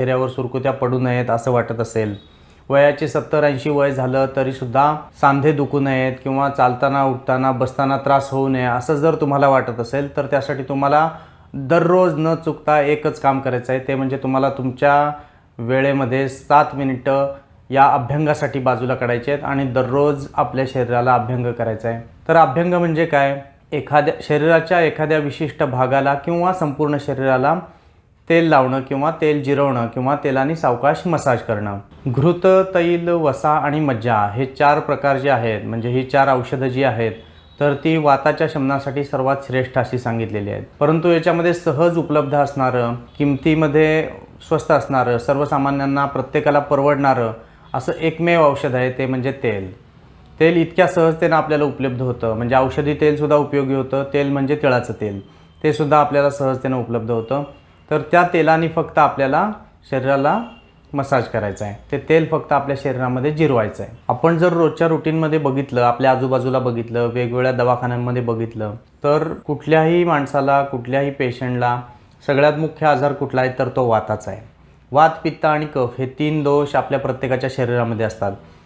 चेहऱ्यावर सुरकुत्या पडू नयेत असं वाटत असेल. वयाचे सत्तर ऐंशी वय झालं तरीसुद्धा सांधे दुखू नयेत किंवा चालताना उठताना बसताना त्रास होऊ नये असं जर तुम्हाला वाटत असेल तर त्यासाठी तुम्हाला दररोज न चुकता एकच काम करायचं आहे. ते म्हणजे तुम्हाला तुमच्या वेळेमध्ये सात मिनिटं या अभ्यंगासाठी बाजूला काढायचे आहेत आणि दररोज आपल्या शरीराला अभ्यंग करायचा आहे. तर अभ्यंग म्हणजे काय? एखाद्या शरीराच्या एखाद्या विशिष्ट भागाला किंवा संपूर्ण शरीराला तेल लावणं किंवा तेल जिरवणं किंवा तेलाने सावकाश मसाज करणं. घृत तैल वसा आणि मज्जा हे चार प्रकार जे आहेत म्हणजे ही चार औषधं जी आहेत तर ती वाताच्या शमनासाठी सर्वात श्रेष्ठ अशी सांगितलेली आहेत. परंतु याच्यामध्ये सहज उपलब्ध असणारं किमतीमध्ये स्वस्त असणारं सर्वसामान्यांना प्रत्येकाला परवडणारं असं एकमेव औषध आहे ते म्हणजे तेल. तेल इतक्या सहजतेनं आपल्याला उपलब्ध होतं. म्हणजे औषधी तेलसुद्धा उपयोगी होतं. तेल म्हणजे तिळाचं तेल. ते सुद्धा आपल्याला सहजतेनं उपलब्ध होतं. तर त्या तेलाने फक्त आपल्याला शरीराला मसाज करायचा आहे. ते तेल फक्त आपल्या शरीरामध्ये जिरवायचं आहे. आपण जर रोजच्या रुटीनमध्ये बघितलं आपल्या आजूबाजूला बघितलं वेगवेगळ्या दवाखान्यांमध्ये बघितलं तर कुठल्याही माणसाला कुठल्याही पेशंटला सगळ्यात मुख्य आजार कुठला आहे तर तो वाताचा आहे. वात पित्त आणि कफ हे तीन दोष आपल्या प्रत्येकाच्या शरीरामध्ये असतात.